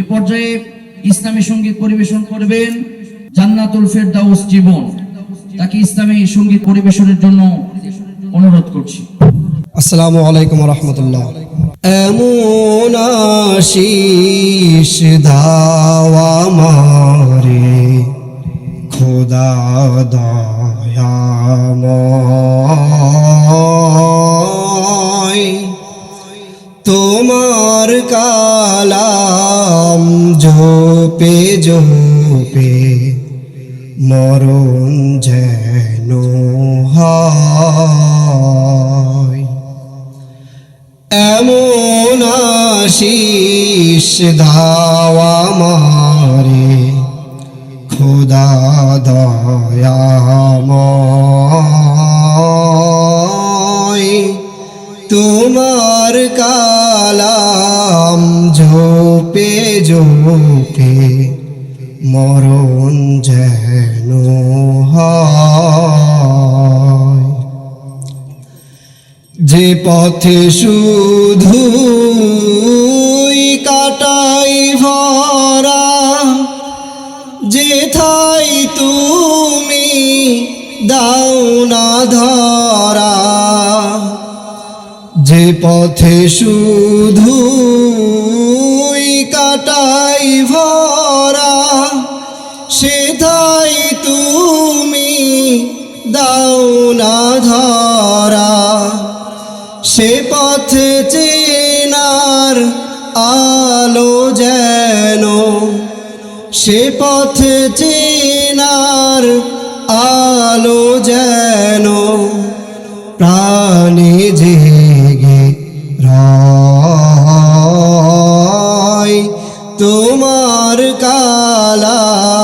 এ পর্যায়ে ইসলামী সংগীত পরিবেশন করবেন জান্নাতুল ফেরদাউস জীবন। তাকে ইসলামী সংগীত পরিবেশনের জন্য অনুরোধ করছি। আসসালামু আলাইকুম রহমতুল্লাহ। এমন আশিস মারে খোদা দয়াময়। তোমার কালাম জোপে জোপে মরণ যেন হয়। এমন আশিস দাওয়া মারে খোদা দয়াময় ঝোপে মরণ যেন যে পথে শুধু কাটাই ভরা যেথাই তুমি দাও না ধরা, যে পথে শুধু কাটাই ভরা, সেথাই তুমি দাও না ধরা। সে পথে চেনার আলো যেন, সে পথে চেনার আলো যেন। প্রাণে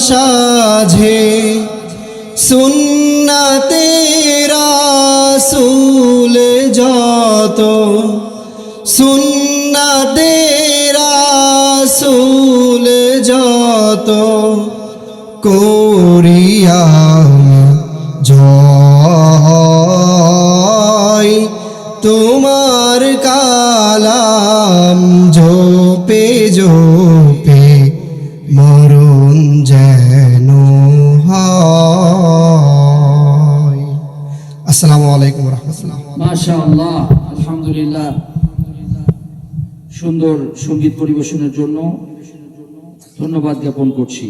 সাঝে সুন্নাতে রাসূল যত সুন্নাতে রাসূল যত করিয়া জয় তোমার কালাম জোপে জোপে মরণ আসসালামু আলাইকুম রহমতুল্লাহ। মাশা আল্লাহ আলহামদুলিল্লাহ। সুন্দর সংগীত পরিবেশনের জন্য ধন্যবাদ জ্ঞাপন করছি।